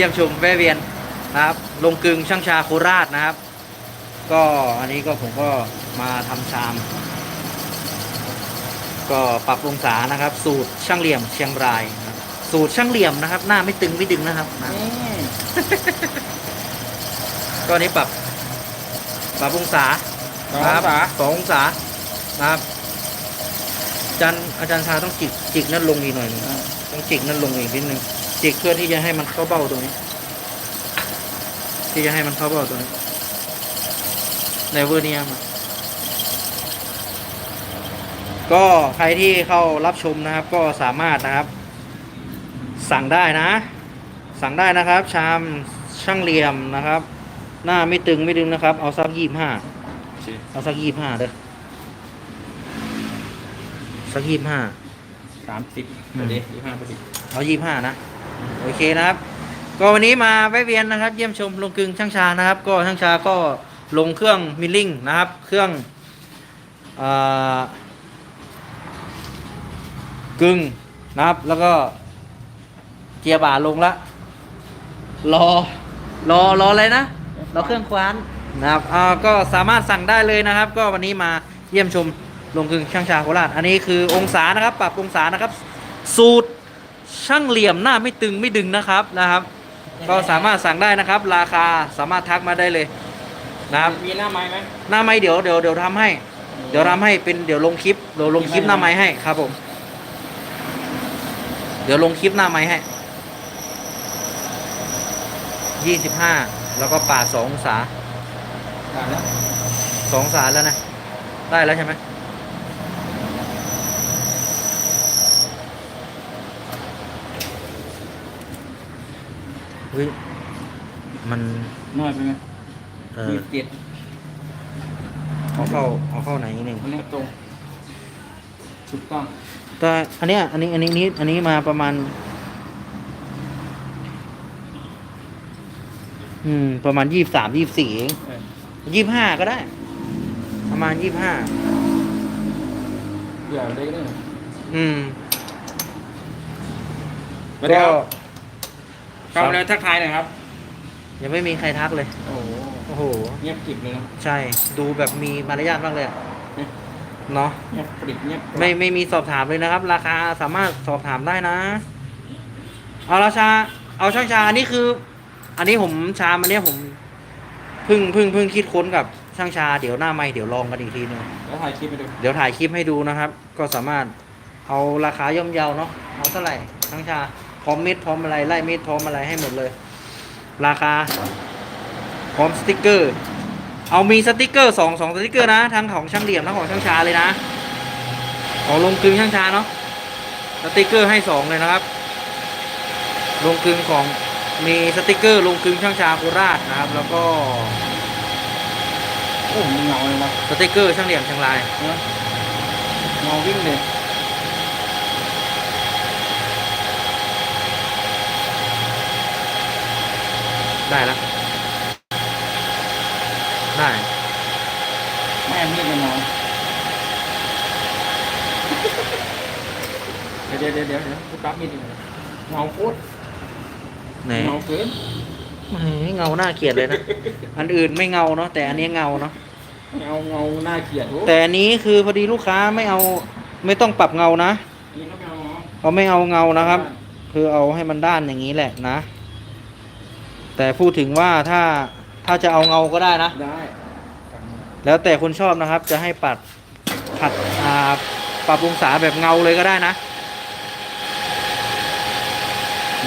ยี่ยมชมแวะเวียนนะครับ ลงกึงช่างชาโคราชนะครับ ก็อันนี้ก็ผมก็มาทำชาม ก็ปรับองศานะครับ สูตรช่างเหลี่ยมเชียงรายนะครับสูตรช่างเหลี่ยมนะครับ หน้าไม่ตึงไม่ดึงนะครับนะนี่ก็อันนี้ปรับ ปรับองศาสองคอรับงศาสององศานะครับอาจารย์อาจารย์ชาต้องจิกจิกนั่นลงอีกหน่อยหนึงต้องจิกนั่นลงอีกนิดนึง จิกเพื่อที่จะให้มันเข้าเบ้าตรงนี้ ที่จะให้มันเข้าเบ้าตรงนี้ในเวอร์เนียมก็ใครที่เข้ารับชมนะครับ ก็สามารถนะครับ สั่งได้นะ สั่งได้นะครับ ชามช่างเหลี่ยมนะครับ หน้าไม่ตึงไม่ดึงนะครับ เอาสักยี่ห้าเอาสักยี่ห้าเด้อสักยี่ห้าสามสิบอืมพอดียี่ห้าพอดีเอายี่ห้านะ โอเคนะครับ ก็วันนี้มาแวะเวียนนะครับ เยี่ยมชมลงกึงช่างชานะครับ ก็ช่างชาก็ลงเครื่องมิลลิ่งนะครับ เครื่องอกึ่งนะครับ แล้วก็เกียร์บ่าลงละรอรอรออะไรนะรอเครื่องคว้านนะครับอ่าก็สามารถสั่งได้เลยนะครับ ก็วันนี้มาเยี่ยมชมลงกึงช่างชาโคราชอันนี้คือองศานะครับ ปรับองศานะครับ สูตร ช่างเหลี่ยมหน้าไม่ตึงไม่ดึงนะครับนะครับ ก็สามารถสั่งได้นะครับ ราคาสามารถทักมาได้เลยนะครับมีหน้าไม้ไหมหน้าไม้เดี๋ยวเดี๋ยวเดี๋ยวทำให้ เดี๋ยวทำให้เป็นเดี๋ยวลงคลิปเดี๋ยวลงคลิปหน้าไม้ให้ครับผม เดี๋ยวลงคลิปหน้าไม้ให้ยี่สิบห้าแล้วก็ปาดสององศาได้แล้วสององศาแล้วนะ ได้แล้วใช่ไหม ฮ้ย มันน้อยไปไหมเออยี่สิบเจ็ดเอาเข้าเอาเข้าไหนนิดนึงอันนี้ตรงถูกต้องแต่อันเนี้ยอันนี้อันนี้นี้อันนี้มาประมาณ อืม ประมาณยี่สามยี่สี่เองเออยี่ห้าก็ได้ ประมาณยี่ห้าเผื่อได้ก็ได้อืมมาเดี๋ยวเข้ามาแล้วทักทายหน่อยครับ ยังไม่มีใครทักเลย โอ้โหโอ้โห เงียบกริบเลยนะใช่ ดูแบบมีมารยาทมากเลยอะเนาะ เงียบกริบเงียบกริบไม่ไม่มีสอบถามเลยนะครับ ราคาสามารถสอบถามได้นะ เอาราชา เอาช่างชาอันนี้คือ อันนี้ผมชามอันเนี้ยผมเพิ่งเพิ่งเพิ่งคิดค้นกับช่างชา เดี๋ยวหน้าไม่เดี๋ยวลองกันอีกทีหนึงแล้วถ่ายคลิปไปดูเดี๋ยวถ่ายคลิปให้ดูนะครับ ก็สามารถเอาราคาย่อมเยาเนาะเอาเท่าไหร่ช่างชา พร้อมเม็ดพร้อมอะไรไล่เม็ดพร้อมอะไรให้หมดเลย ราคา พร้อมสติกเกอร์ เอามีสติกเกอร์สองสองสติกเกอร์นะทั้งของช่างเหลี่ยมทั้งของช่างชาเลยนะ ของลงกลึงช่างชาเนาะสติกเกอร์ให้สองเลยนะครับ ลงกลึงของมีสติกเกอร์ลงกลึงช่างชาโคราชนะครับ แล้วก็โอ้มันเงาเลยวะสติกเกอร์ช่างเหลี่ยมเชียงรายเนอะเงาวิ่งเลย ได้แล้วได้ แม่มีดมันเงาเดี๋ยวเดี๋ยวเดี๋ยวเดี๋ยวกูปั๊บมีดอีกเงาโคตรไหนเงาเกินอื้อหือเงาหน้าเกลียดเลยนะ อันอื่นไม่เงาเนาะแต่อันนี้เงาเนาะ เงาเงาหน้าเกลียดโอ้แต่อันนี้คือพอดีลูกค้าไม่เอาไม่ต้องปรับเงานะอันนี้ก็ไม่เอาเงาเขาไม่เอาเงานะครับ คือเอาให้มันด้านอย่างนี้แหละนะ แต่พูดถึงว่าถ้าถ้าจะเอาเงาก็ได้นะ ได้แล้วแต่คนชอบนะครับ จะให้ปัดผัดอ่าปรับองศาแบบเงาเลยก็ได้นะ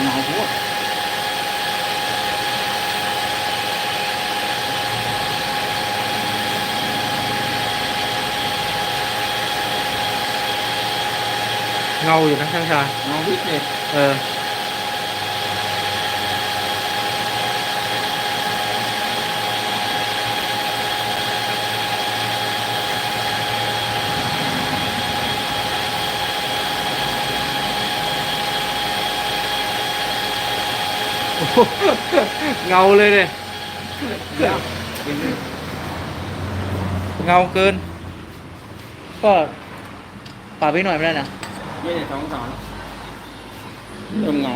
เงาโคตรเงาอยู่นะช่างชาเงาวิ่งเลยเออ เงาเลยเลยเดี๋ยวเห็นไหมเงาเกิน ก็ปรับไปหน่อยไม่ได้นะยี่สิบสองสองเริ่มเงา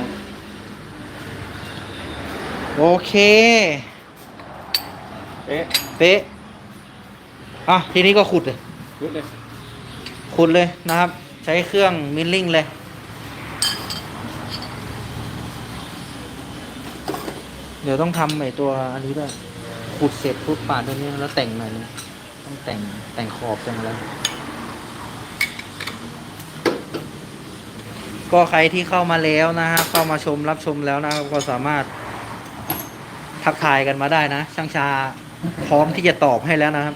โอเค เอ๊ะเป๊ะอะทีนี้ก็ขุดเลยรุดเลย ขุดเลยนะครับ ใช้เครื่องมิลลิ่งเลย ดี๋ยวต้องทำไอตัวอันนี้ด้วยขุดเสร็จปุ๊บปาดตรงนี้แล้วแต่งหน่อยนึงต้องแต่งแต่งขอบแต่งอะไรก็ใครที่เข้ามาแล้วนะฮะเข้ามาชมรับชมแล้วนะครับก็สามารถทักทายกันมาได้นะ ช่างชาพร้อมที่จะตอบให้แล้วนะครับ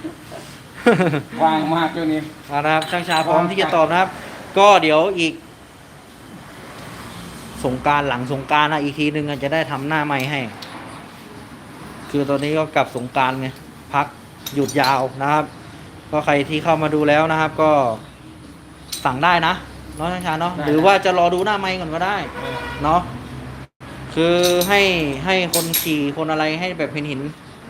ว่างมากช่วงนี้เอานะครับช่างชาพร้อมที่จะตอบนะครับ ก็เดี๋ยวอีก สงกรารหลังสงกรารนะอีกทีหนึ่งจะได้ทำหน้าใหม่ให้ คือตอนนี้ก็กลับสงกรารไงพักหยุดยาวนะครับ ก็ใครที่เข้ามาดูแล้วนะครับ ก็สั่งได้นะเนาะช่างชาเนาะหรือว่าจะรอดูหน้าไม้ก่อนก็ได้เนาะคือให้ให้คนขี่คนอะไรให้แบบเห็นเห็น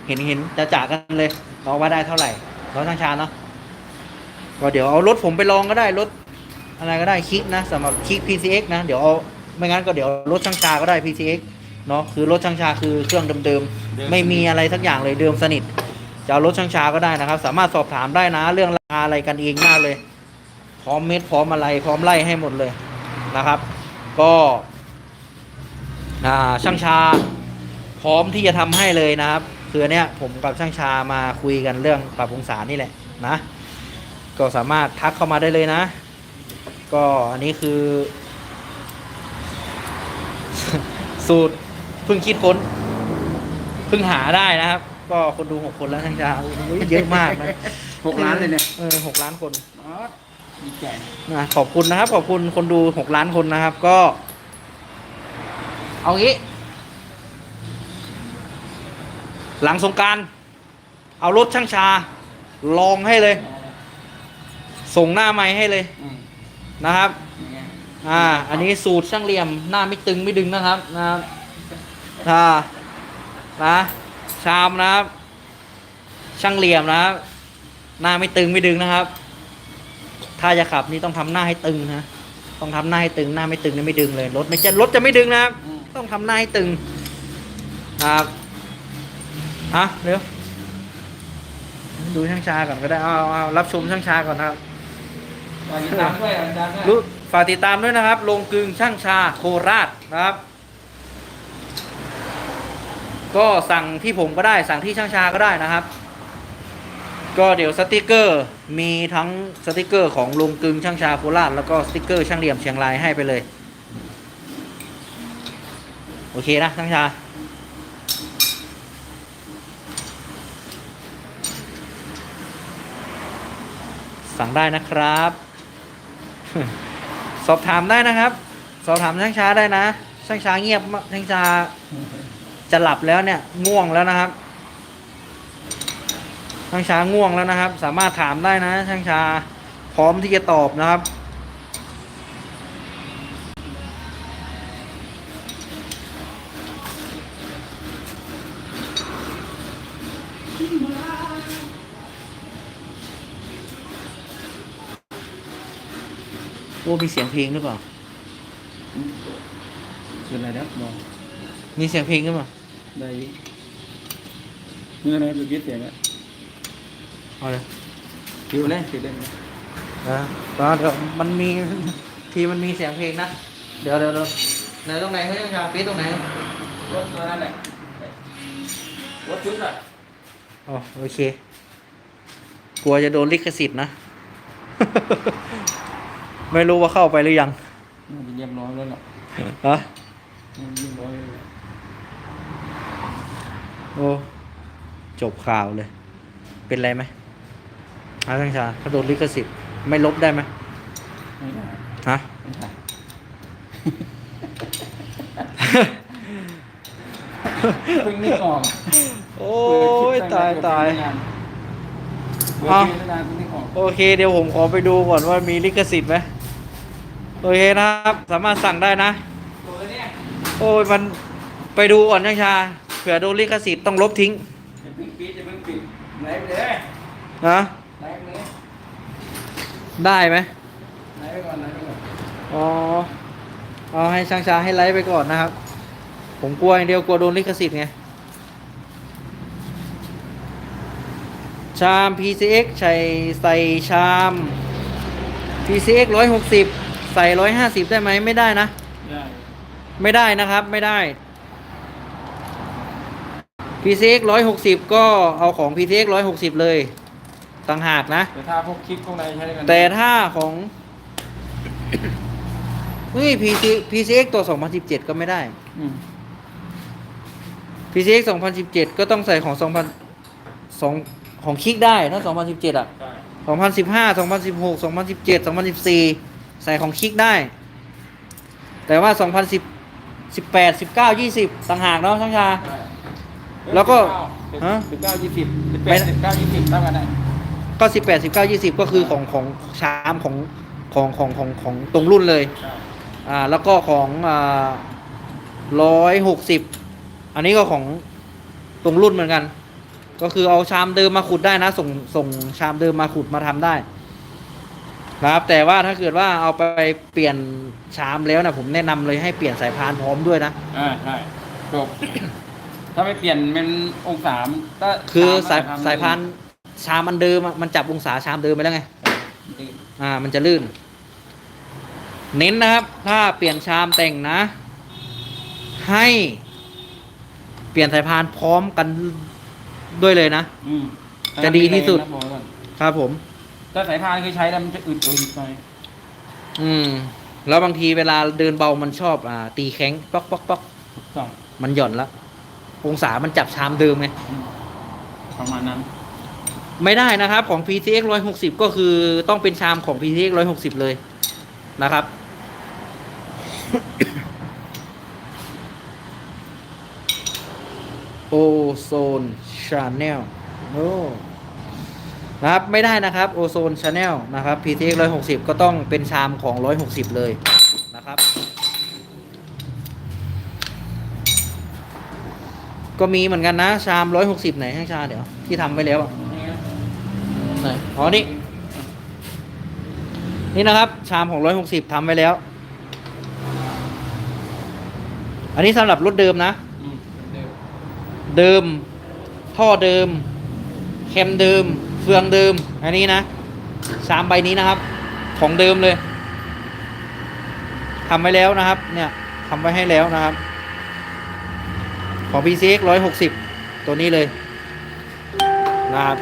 เห็นเห็นจะจากกันเลยเนาะว่าได้เท่าไหร่เนาะช่างชาเนาะก็เดี๋ยวเอารถผมไปลองก็ได้รถ อะไรก็ได้คลิกนะสำหรับคลิก PCX นะ เดี๋ยวเอาไม่งั้นก็เดี๋ยวรถช่างชาก็ได้ PCX เนาะคือรถช่างชาคือเครื่องเดิมๆไม่มีอะไรสักอย่างเลยเดิมสนิทจะเอารถช่างชาก็ได้นะครับ สามารถสอบถามได้นะ เรื่องราคาอะไรกันเองมากเลย พร้อมเม็ดพร้อมอะไร พร้อมไล่ให้หมดเลยนะครับ ก็อ่าช่างชาพร้อมที่จะทำให้เลยนะครับ คืออนเนี้ยผมกับช่างชามาคุยกันเรื่องปรับองศานี่แหละนะ ก็สามารถทักเข้ามาได้เลยนะ ก็อันนี้คือ สูตร เพิ่งคิดค้นเพิ่งหาได้นะครับ ก็คนดูหกคนแล้วช่างชาโอ้โหเยอะมากนะหกล้านเลยเนี่ยเออหกล้านคนอ๋อดีใจนะขอบคุณนะครับ ขอบคุณคนดูหกล้านคนนะครับ ก็ เอางี้ หลังสงกรารเอารถช่างชา ลองให้เลย ส่งหน้าไม้ให้เลยอืมนะครับยังไงอ่า อันนี้สูตรช่างเหลี่ยมหน้าไม่ตึงไม่ดึงนะครับนะครับ อ่านะชามนะครับ ช่างเหลี่ยมนะครับหน้าไม่ตึงไม่ดึงนะครับ ถ้าจะขับนี่ต้องทำหน้าให้ตึงนะต้องทำหน้าให้ตึงหน้าไม่ตึงนี่ไม่ดึงเลยรถไม่จะรถจะไม่ดึงนะครับอืมต้องทำหน้าให้ตึงครับอะเดี๋ยวดูช่างชาก่อนก็ได้เอาเอาเอารับชมช่างชาก่อนนะครับฝากติดตามด้วยฝากติดตามด้วยรู้ฝากติดตามด้วยนะครับลงกึงช่างชาโคราชนะครับ ก็สั่งที่ผมก็ได้สั่งที่ช่างชาก็ได้นะครับ ก็เดี๋ยวสติกเกอร์มีทั้งสติกเกอร์ของลงกึงช่างชาโคราชแล้วก็สติกเกอร์ช่างเหลี่ยมเชียงรายให้ไปเลย โอเคนะช่างชาสั่งได้นะครับ สอบถามได้นะครับ สอบถามช่างช้าได้นะ ช่างช้าเงียบมากช่างช้า จะหลับแล้วเนี่ยง่วงแล้วนะครับ ช่างช้าง่วงแล้วนะครับ สามารถถามได้นะ ช่างช้าพร้อมที่จะตอบนะครับโอ้มีเสียงเพลงหรือเปล่า คืออะไรนะบอกมีเสียงเพลงหรือเปล่า ได้เมื่อไรดูคิดเสียงอะเอาเลยคิวเล่นคิวเล่นนะตอนเดี๋ยวมันมีทีมันมีเสียงเพลงนะ เดี๋ยวเดี๋ยวเดี๋ยวไหนตรงไหนเขาจะชาปีดตรงไหนรถตัวนั้นแหละรถชุดอะอ๋อโอเค กลัวจะโดนลิขสิทธิ์นะ ไม่รู้ว่าเข้าไปหรือยังมันเยี่ยมร้อยแล้วล่ะฮะมันเยี่ยมร้อยแล้วล่ะ โอ้จบข่าวเลย เป็นไรไหมอาทังชาถ้าโดนลิขสิทธิ์ไม่ลบได้ไหมไม่ได้ฮะไม่ได้เพิ่งนึกออกโอ้ยตายตายเอ้าไม่นานเพิ่งนึกออกโอเค เดี๋ยวผมขอไปดูก่อนว่ามีลิขสิทธิ์ไหมโอเคนะครับ สามารถสั่งได้นะตัวเนี่ยโอ้ยมันไปดูก่อนช่างชา เผื่อโดนลิขสิทธิ์ต้องลบทิ้งจม่งปิดจม่งปิดไหนเลยนะได้ไหมไหนไปก่อนไหนไปก่อนอ๋อเอาให้ช่างชาให้ไลฟ์ไปก่อนนะครับ ผมกลัวอย่างเดียวกลัวโดนลิขสิทธิ์ไงชาม PCX ใส่ใส่ชาม PCX 160 ใส่ 150 ได้ไหมไม่ได้นะ ได้ ไม่ได้นะครับไม่ได้ PCX 160ก็เอาของ PCX 160เลยต่างหากนะ แต่ถ้าพวกคลิปพวกอะไรใช้ได้กันแต่ถ้าของเฮ้ย PC PCX ตัว2017ก็ไม่ได้อืม PCX 2017ก็ต้องใส่ของ2000สองของคิกได้ถ้า2017อะใช่2015 2016 2017 2014ใส่ของคิกได้ แต่ว่า2010 18 19 20ต่างหากเนาะช่างชาใช่ แล้วก็ฮะ สิบเก้ายี่สิบสิบไม่แปดสิบเก้ายี่สิบเท่ากันได้ก็18 19 20ก็คือของของชามของของของของของตรงรุ่นเลย ใช่อ่าแล้วก็ของอ่าร้อยหกสิบอันนี้ก็ของตรงรุ่นเหมือนกัน ก็คือเอาชามเดิมมาขุดได้นะ ส่งส่งชามเดิมมาขุดมาทำได้นะครับ แต่ว่าถ้าเกิดว่าเอาไปเปลี่ยนชามแล้วนะผมแนะนำเลยให้เปลี่ยนสายพานพร้อมด้วยนะ อ่าใช่จบ ถ้าไม่เปลี่ยนเป็นองศาก็คือสายตมสายพานชามอันเดิมอะมันจับองศาชามเดิมไปแล้วไงอืมอ่า มันจะลื่น เน้นนะครับ ถ้าเปลี่ยนชามแต่งนะ ให้เปลี่ยนสายพานพร้อมกันด้วยเลยนะ อืมจะดีที่สุดนะบอกไว้ก่อนครับผม ถ้าสายพานเคยใช้แล้วมันจะอึดอึดๆหน่อยอืม แล้วบางทีเวลาเดินเบามันชอบ อ่า ตีแข้งป๊อกป๊อกป๊อกสอง มันหย่อนละ องศามันจับชามเดิมไงอืมประมาณนั้น ไม่ได้นะครับ ของ PCX 160 ก็คือต้องเป็นชามของ PCX 160 เลยนะครับ โอโซนชาแนลโอ้นะครับไม่ได้นะครับโอโซนชาแนลนะครับ PCX 160 ก็ต้องเป็นชามของ 160 เลยนะครับ ก็มีเหมือนกันนะ ชาม160ไหนให้ชาเดี๋ยว ที่ทำไว้แล้วอะไหนอ๋อนี่ นี่นะครับ ชามของร้อยหกสิบทำไว้แล้ว อันนี้สำหรับรถเดิมนะอืมเดี๋ยวเดิม ท่อเดิมแคมเดิม เฟืองเดิม อันนี้นะชามใบนี้นะครับ ของเดิมเลยทำไว้แล้วนะครับ เนี่ยทำไว้ให้แล้วนะครับ ของ PCX ร้อยหกสิบตัวนี้เลยนะครับ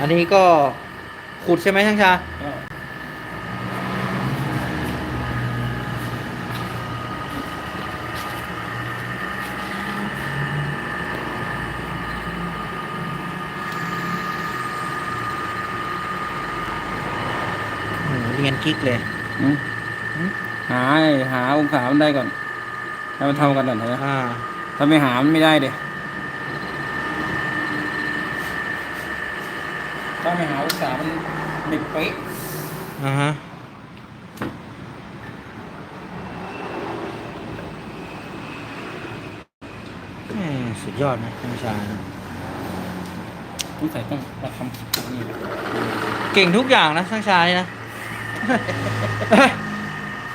อันนี้ก็ขุดใช่ไหมช่างชา ก็ โอ้โหเรียน กิ๊กเลยอืมอืมหาหาองศามันได้ก่อนให้มันเท่ากันก่อนเถอะอ่าถ้าไม่หามันไม่ได้เด็ถ้าไม่หาองศามันไม่เป๊ะอ่าฮะแหม่สุดยอดนะช่างชานะสงสัยต้องมาทำนี่เก่งทุกอย่างนะช่างชานี่นะ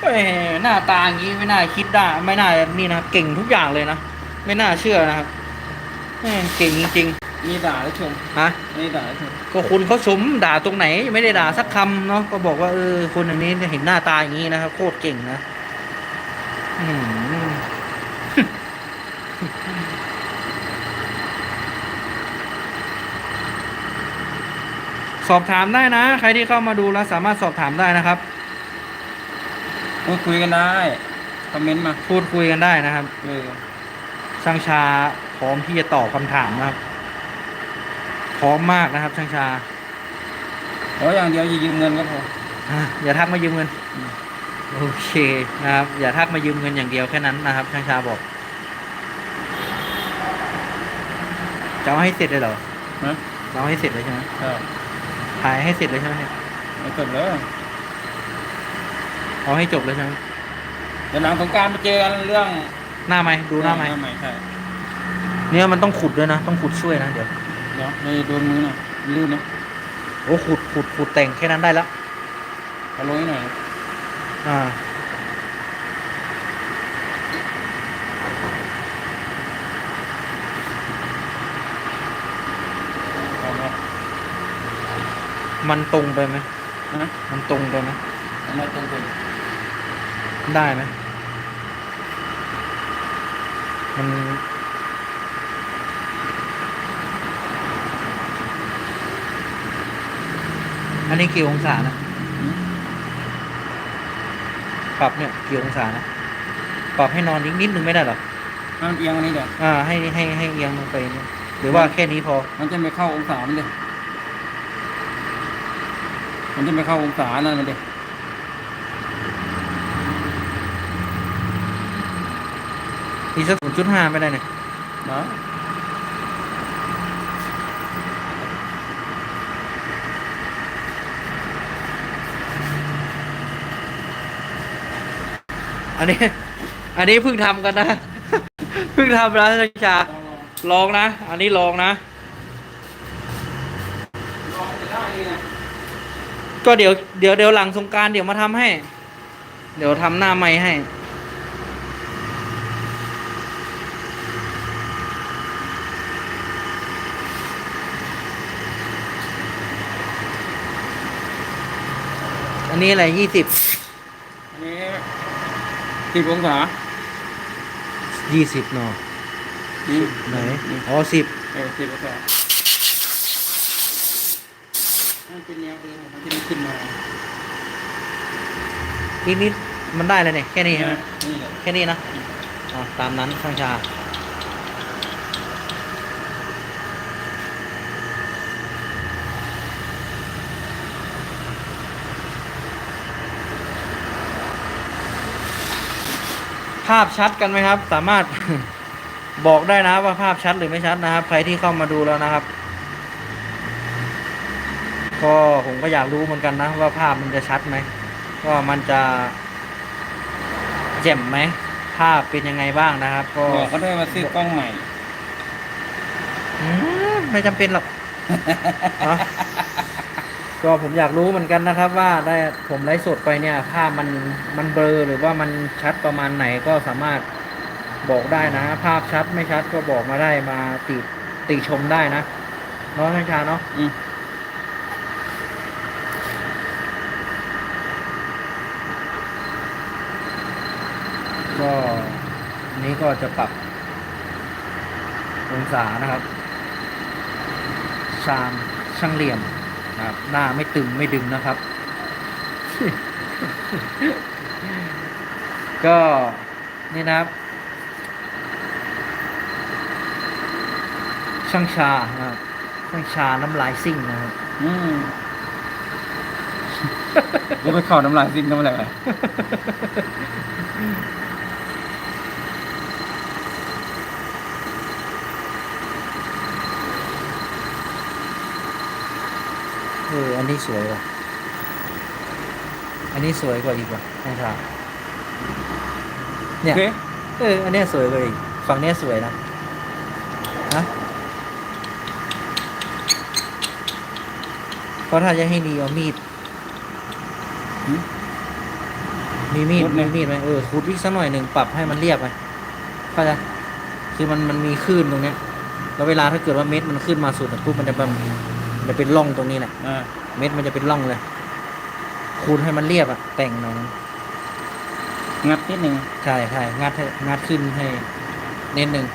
เฮ้ยหน้าตาอย่างนี้ไม่น่าคิดได้ ไม่น่านี่นะเก่งทุกอย่างเลยนะไม่น่าเชื่อนะครับแหม่เก่งจริงมีด่าแล้วชมๆฮะมีด่าแล้วชมก็คุณเขาชมด่าตรงไหนไม่ได้ด่าสักคำเนาะก็บอกว่าเออคนอย่างนี้เห็นหน้าตาอย่างนี้นะครับโคตรเก่งนะอื้อ สอบถามได้นะ ใครที่เข้ามาดูแล้วสามารถสอบถามได้นะครับ พูดคุยกันได้คอมเมนต์มาพูดคุยกันได้นะครับเออช่างชาพร้อมที่จะตอบคำถามนะครับ พร้อมมากนะครับช่างชาขออย่างเดียวอย่ายืมเงินก็พออะอย่าทักมายืมเงินอืมโอเคนะครับ อย่าทักมายืมเงินอย่างเดียวแค่นั้นนะครับช่างชาบอกจะเอาให้เสร็จเลยเหรอนะเราให้เสร็จเลยใช่ไหม ครับ ถ่ายให้เสร็จเลยใช่ไหมไม่จบแล้วเอาให้จบเลยใช่ไหมเดี๋ยวหลังสงกรารมาเจอกันเรื่องหน้าไหมดูหน้าไหมหน้าใหม่ใช่เนี่ยมันต้องขุดด้วยนะ ต้องขุดช่วยนะเดี๋ยวเดี๋ยวไม่โดนมือนะลื่นนะโอ้ขุดขุดขุดแต่งแค่นั้นได้แล้วเอาลงให้หน่อยอ่าเอาละ มันตรงไปไหมนะมันตรงไปไหมเอามาตรงตรงได้ไหมมันอันนี้กี่องศานะ ปรับเนี่ยกี่องศานะ ปรับให้นอนอีกนิดนึงไม่ได้เหรอให้มันเอียงอันนี้เดี๋ยวอ่า ให้ให้ให้เอียงลงไปเนี่ยหรือว่าแค่นี้พอ มันจะไม่เข้าองศามันเลย มันจะไม่เข้าองศานั่นมันเลยอีกสักศูนย์จุดห้าไม่ได้เนี่ยนะอันนี้ อันนี้เพิ่งทำกันนะ เพิ่งทำนะท่านชาลองนะ อันนี้ลองนะ ลองจะได้นี่นะ ก็เดี๋ยวเดี๋ยวเดี๋ยวหลังสงกรารเดี๋ยวมาทำให้ เดี๋ยวทำหน้าไม้ให้ อันนี้อะไรยี่สิบอันนี้สิบองศายี่สิบเนาะนี่ไหนนี่อ๋อสิบเออสิบองศามันเป็นแนวเดินของมันที่มันขึ้นมา นิดนิดมันได้เลยเนี่ยแค่นี้ใช่ไหมนี่แหละแค่นี้นะอ๋อตามนั้นช่างชา ภาพชัดกันไหมครับ สามารถ บอกได้นะว่าภาพชัดหรือไม่ชัดนะครับ ใครที่เข้ามาดูแล้วนะครับ ก็ผมก็อยากรู้เหมือนกันนะว่าภาพมันจะชัดไหม ว่ามันจะแจ่มไหมภาพเป็นยังไงบ้างนะครับ ก็บอกเขาด้วยว่าซื้อกล้องใหม่อืมไม่จำเป็นหรอกเนอะก็ผมอยากรู้เหมือนกันนะครับ ว่าได้ผมไลฟ์สดไปเนี่ย ภาพมันมันเบลอหรือว่ามันชัดประมาณไหนก็สามารถบอกได้นะ ภาพชัดไม่ชัดก็บอกมาได้มาติติชมได้นะเนาะท่านชาเนาะ อืม ก็อันนี้ก็จะปรับองศานะครับชามช่างเหลี่ยมนะครับ หน้าไม่ตึงไม่ดึงนะครับ ก็นี่นะครับ ช่างชานะครับช่างชาน้ำลายซิ่งนะครับอืมกูไปเข้าน้ำลายซิงกันมาแล้ เออ อันนี้สวยว่ะ อันนี้สวยกว่าอีกว่ะช่างชาเนี่ยโอเคเออ อันเนี้ยสวยกว่าอีก ฝั่งเนี้ยสวยนะนะเพราะถ้าจะให้ดีเอามีดหืมมีมีดขุดไหม มีมีดไหมเออขุดอีกสักหน่อยหนึ่งปรับให้มันเรียบไปเข้าใจคือมันมันมีคลื่นตรงเนี้ย แล้วเวลาถ้าเกิดว่าเม็ดมันขึ้นมาสุดอะปุ๊บมันจะแบบ มันจะเป็นร่องตรงนี้แหละอ่าเม็ดมันจะเป็นร่องเลยขูดให้มันเรียบอะแต่งหน่อยนึงงัดนิดหนึ่งใช่ใช่งัดให้งัดขึ้นให้เน้นหนึ่ง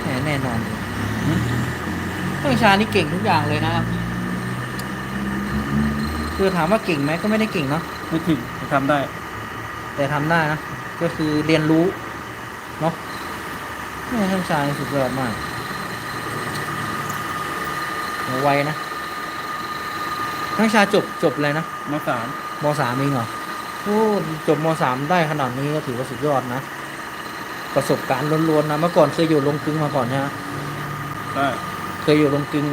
แหมแน่นอนหืมเครื่องชานี่เก่งทุกอย่างเลยนะครับคือถามว่าเก่งไหมก็ไม่ได้เก่งเนาะไม่ถึงจะทำได้ แต่ทำได้นะ ก็คือเรียนรู้ เนาะนี่เครื่องชานี่สุดยอดมากหัวไวนะเครื่องชาจบจบเลยนะมาสามมสามเองเหรอโอ้จบมสามได้ขนาดนี้ก็ถือว่าสุดยอดนะ ประสบการณ์ล้วนๆนะ เมื่อก่อนเคยอยู่ลงกลึงมาก่อนใช่ไหมได้เคยอยู่ลงกลึง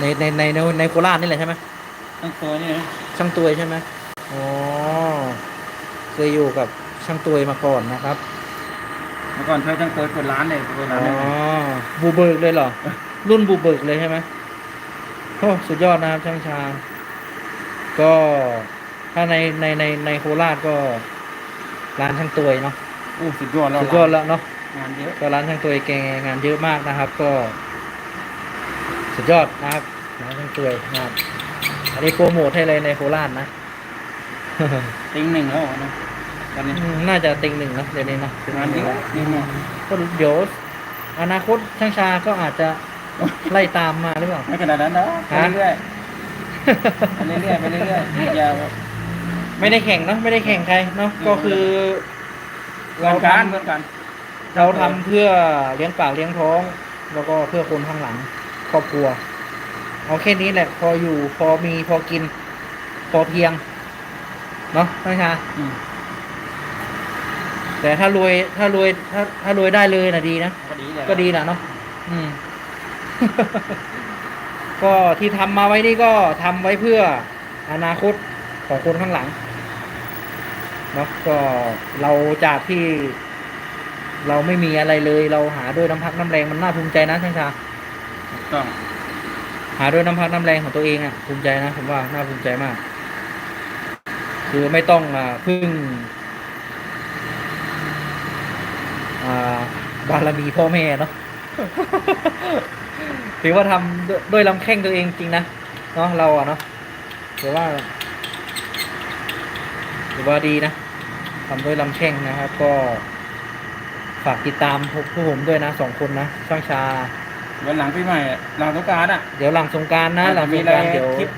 ในในในในในโคราชนี่แหละใช่ไหมตั้งตัวนี่นะช่างตัวยใช่ไหมอ๋อเคยอยู่กับ ช่างตัวยมาก่อนนะครับนมื่อก่อนช่วยทั้งเปิดเปิดร้านเลยเปิดร้านอ๋อเลยบูเบิกเลยเหรอ รุ่นบูเบิกเลยใช่ไหมโอ้สุดยอดนะครับช่างชา ก็ถ้าในในในในโคราชก็ร้านช่างตัวยเนาะโอ้สุดยอดแล้วสุดยอดแล้วเนาะ งานเยอะ ก็ร้านช่างตัวยแกงานเยอะมากนะครับ ก็ สุดยอดนะครับร้านช่างตัวยนะครับ อันนี้โปรโมทให้เลยในโคราชนะ ติงหนึ่งแล้วนะ ตอนนี้อืมน่าจะติงหนึ่งเนอะเดี๋ยวนี้เนอะงานเยอะนี่เนาะก็เดี๋ยวอนาคตช่างชาก็อาจจะไล่ตามมาหรือเปล่า ไม่ขนาดนั้นนะไปฮะเรื่อยๆไปเรื่อยๆไปเรื่อยๆอย่าไม่ได้แข่งเนาะไม่ได้แข่งใครเนาะก็คือ เราเราการทำเหมือนกันเราทำเพื่อเลี้ยงปากเลี้ยงท้อง แล้วก็เพื่อคนข้างหลัง ครอบครัวเอาแค่นี้แหละ พออยู่พอมีพอกิน พอเพียงเนาะช่างชา อืม แต่ถ้ารวยถ้ารวยถ้าถ้ารวยได้เลยนะดีนะก็ดีเลยก็ดีนะเนาะอืม ก็ที่ทำมาไว้นี่ก็ทำไว้เพื่ออนาคตของคนข้างหลังเนาะก็เราจากที่ เราไม่มีอะไรเลย เราหาด้วยน้ำพักน้ำแรงมันน่าภูมิใจนะช่างชาถูกต้อง หาด้วยน้ำพักน้ำแรงของตัวเองอะ่ะภูมิใจนะผมว่าน่าภูมิใจมาก คือไม่ต้องอ่าพึ่ง อ่า บารมีพ่อแม่เนาะถือว่าทำด้วยด้วยลำแข้งตัวเองจริงนะเนาะเราอะเนาะถือว่าถือว่าดีนะทำด้วยลำแข้งนะครับ ก็ฝากติดตามพวกพวกผมด้วยนะสองคนนะช่างชาวันหลังปีใหม่อะหลังสงกรารอะเดี๋ยวหลังสงกรารนะหลังสมีงอะไรกรารเดี๋ยวคลิป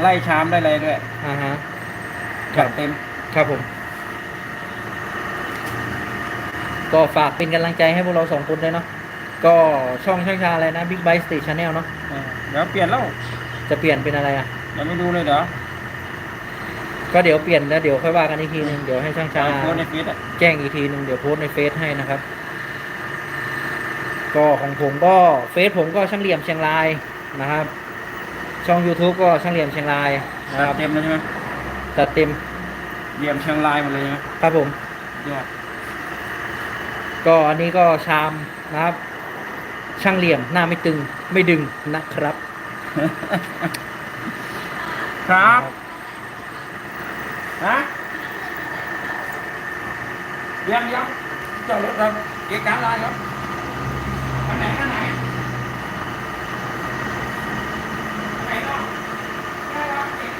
ไล่ชามได้อะไรด้วยอ่าฮะจัดเต็มครับผม ก็ฝากเป็นกำลังใจให้พวกเราสองคนด้วยเนาะก็ช่องช่างชาอะไรนะ Big Bite State Channel เนาะเออเดี๋ยวเปลี่ยนแล้วจะเปลี่ยนเป็นอะไรอะยังไม่ดูเลยเดี๋ยวก็เดี๋ยวเปลี่ยนแล้วเดี๋ยวค่อยว่ากันอีกทีนึงเดี๋ยวให้ช่างชา โพสต์ในเฟซอะแจ้งอีกทีนึงเดี๋ยวโพสต์ในเฟซให้นะครับ ก็ของผมก็เฟซผมก็ช่างเหลี่ยมเชียงรายนะครับ ช่อง YouTube ก็ช่างเหลี่ยมเชียงรายนะจัคดรับเต็มแล้วใช่ไหมจัดเต็มเหลี่ยมเชียงรายหมดเลยใช่ไหมครับผม ยอด ก็อันนี้ก็ชามนะครับ ช่างเหลี่ยมหน้าไม่ตึงไม่ดึงนะครับ ครับฮะเดี๋ยังยังจอดรถครับเกียร์กลางลายครับอันไหนอันไหนอันไหนเนาะได้ครับเกียร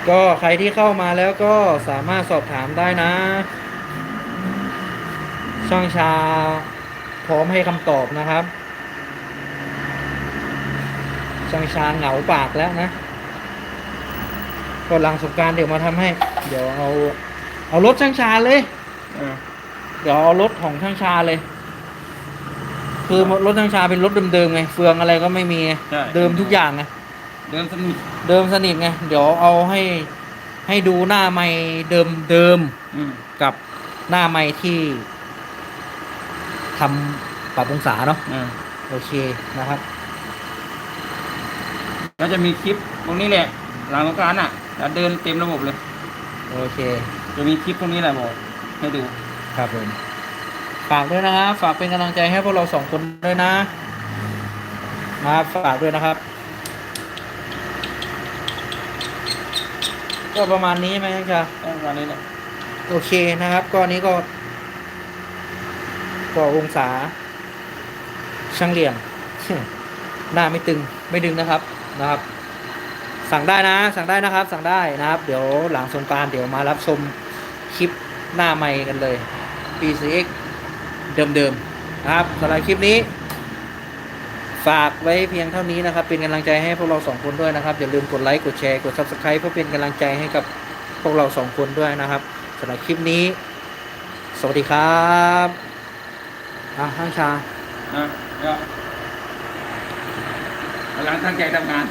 ์ ก็ใครที่เข้ามาแล้วก็สามารถสอบถามได้นะ ช่างชาพร้อมให้คำตอบนะครับ ช่างชาเหงาปากแล้วนะก็หลังสงกรารเดี๋ยวมาทำให้ เดี๋ยวเอา เอารถช่างชาเลยเออเดี๋ยวเอารถของช่างชาเลย คือรถช่างชาเป็นรถเดิมๆไงเฟืองอะไรก็ไม่มีไงใช่เดิมทุกอย่างไง เดินสนิทเดิมสนิทไงเดี๋ยวเอาให้ให้ดูหน้าไม่เดิมเดิมอืมกับหน้าไม่ที่ทำปรับองศาเนาะเออโอเคนะครับ แล้วจะมีคลิปตรงนี้แหละ หลังสงกรารอะจะเดินเต็มระบบเลย โอเค จะมีคลิปตรงนี้แหละบอกให้ดู ครับผมฝากด้วยนะครับฝากเป็นกำลังใจให้พวกเราสองคนด้วยนะนะครับฝากด้วยนะครับ ก็ประมาณนี้ไหมครับต้องวันนี้แหละโอเคนะครับ ก็อนนี้ก็ก็องศา ช่างเหลี่ยม หน้าไม่ตึงไม่ดึงนะครับนะครับ สั่งได้นะ สั่งได้นะครับ สั่งได้นะครับ เดี๋ยวหลังสงการเดี๋ยวมารับชมคลิปหน้าใหม่กันเลย PCX เดิมๆนะครับสำหรับคลิปนี้ ฝากไว้เพียงเท่านี้นะครับ เป็นกำลังใจให้พวกเราสองคนด้วยนะครับอย่าลืมกดไลค์กดแชร์กด Subscribe เพื่อเป็นกำลังใจให้กับพวกเราสองคนด้วยนะครับสำหรับคลิปนี้ สวัสดีครับอะข้างชานะเดี๋ยวกำลังตั้งใจทำงาน